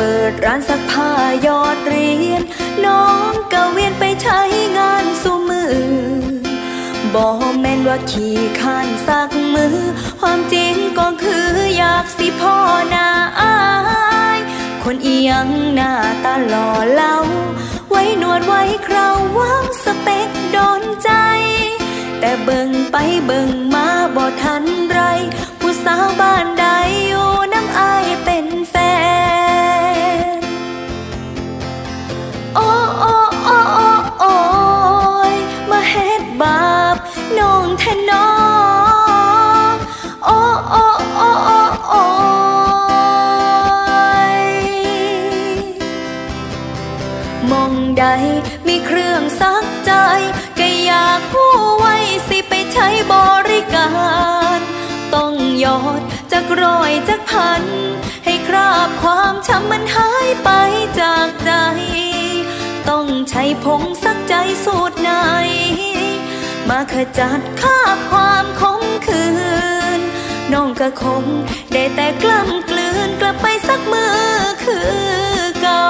เปิดร้านซักผ้ายอดเรียน น้องก็เวียนไปใช้งานสู่มือบอกแม่นว่าขี้ข้านสักมือ ความจริงก็คืออยากสิพ่อนาอายคนเอียงหน้าตาหล่อเหลาไว้หนวดไว้เคราววางสเปคโดนใจ แต่เบิ่งไปเบิ่งมาบ่ทันร มองใดมีเครื่องซักใจ ก็อยากผู้ไว้สิไปใช้บริการ ต้องยอดจากร้อยจากพัน ให้คราบความช้ำมันหายไปจากใจ ต้องใช้ผงซักใจสูตรไหน มาขจัดคราบความคมคืน น้องก็คง ได้แต่กล้ำกลืนกลับไปสักมือคือเก่า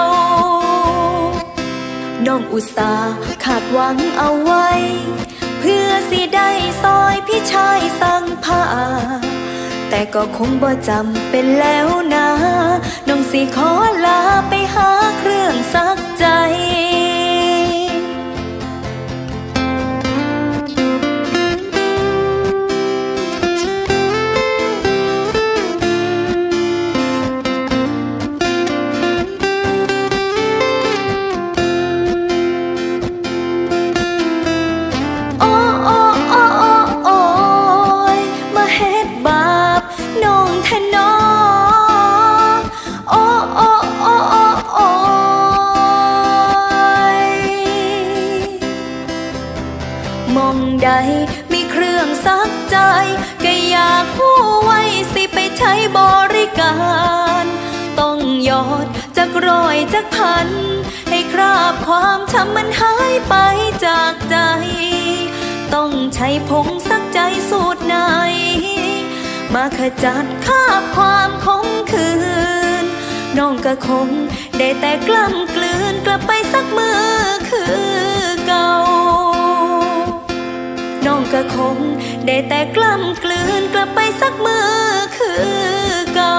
น้องอุตส่าห์ขาดหวังเอาไว้ เพื่อสิได้ซอยพี่ชายสั่งผ้าแต่ก็คงบ่จำเป็นแล้ว องใด มีเครื่องซักใจ ก็อยากผู้ไว้สิไปใช้บริการ ต้องยอดจากรอยจากพัน ให้คราบความช้ำมันหายไปจากใจ ต้องใช้ผงซักใจสูตรไหน มาขจัดคราบความคมคืน น้องก็คงได้แต่กล้ำกลืนกลับไป คง ได้แต่กล้ำกลืนกลับไปสักมือคือเก่า